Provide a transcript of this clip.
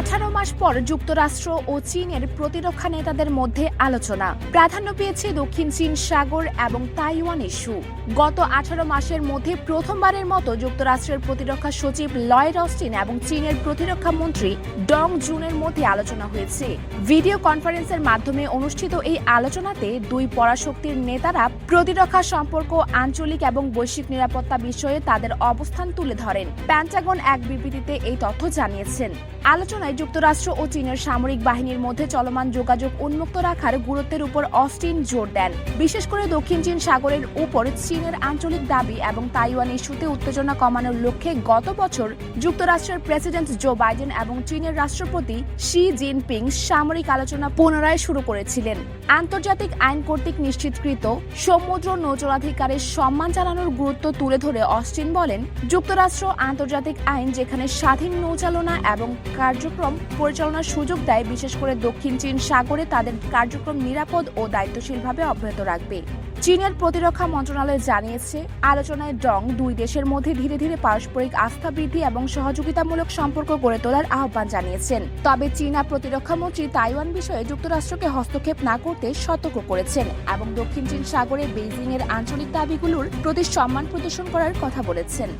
আঠারো মাস পর যুক্তরাষ্ট্র ও চীনের প্রতিরক্ষা নেতাদের মধ্যে আলোচনা। প্রাধান্য পেয়েছে দক্ষিণ চীন সাগর এবং তাইওয়ান ইস্যু গত আঠারো মাসের মধ্যে প্রথমবারের মতো যুক্তরাষ্ট্রের প্রতিরক্ষা সচিব লয়েড অস্টিন এবং চীনের প্রতিরক্ষা মন্ত্রী ডং জুনের মধ্যে আলোচনা হয়েছে। ভিডিও কনফারেন্সের মাধ্যমে অনুষ্ঠিত এই আলোচনাতে দুই পরাশক্তির নেতারা প্রতিরক্ষা সম্পর্ক, আঞ্চলিক এবং বৈশ্বিক নিরাপত্তা বিষয়ে তাদের অবস্থান তুলে ধরেন। প্যান্টাগন এক বিবৃতিতে এই তথ্য জানিয়েছেন। আলোচনায় যুক্তরাষ্ট্র ও চীনের সামরিক বাহিনীর মধ্যে চলমান যোগাযোগ উন্মুক্ত রাখার গুরুত্বের উপর অস্টিন জোর দেন। বিশেষ করে দক্ষিণ চীন সাগরের উপর চীনের আঞ্চলিক দাবি এবং তাইওয়ান ইস্যুতে উত্তেজনা কমানোর লক্ষ্যে গত বছর যুক্তরাষ্ট্রের প্রেসিডেন্ট জো বাইডেন এবং চীনের রাষ্ট্রপতি শি জিনপিং সামরিক আলোচনা পুনরায় শুরু করেছিলেন। আন্তর্জাতিক আইন কর্তৃক নিশ্চিতকৃত সমুদ্র নৌচলাধিকারের সম্মান জানানোর গুরুত্ব তুলে ধরে অস্টিন বলেন, যুক্তরাষ্ট্র আন্তর্জাতিক আইন যেখানে স্বাধীন নৌচালনা এবং কার্যক্রম পরিচালনার সুযোগ দেয়, বিশেষ করে দক্ষিণ চীন সাগরে তাদের কার্যক্রম নিরাপদ ও দায়িত্বশীলভাবে অব্যাহত রাখবে। চীনের প্রতিরক্ষা মন্ত্রণালয় জানিয়েছে, আলোচনায় ডং দুই দেশের মধ্যে ধীরে ধীরে পারস্পরিক আস্থা বৃদ্ধি এবং সহযোগিতামূলক সম্পর্ক গড়ে তোলার আহ্বান জানিয়েছেন। তবে চীনা প্রতিরক্ষা মন্ত্রী তাইওয়ান বিষয়ে যুক্তরাষ্ট্রকে হস্তক্ষেপ না করতে সতর্ক করেছেন এবং দক্ষিণ চীন সাগরে বেইজিং এর আঞ্চলিক দাবিগুলোর প্রতি সম্মান প্রদর্শন করার কথা বলেছেন।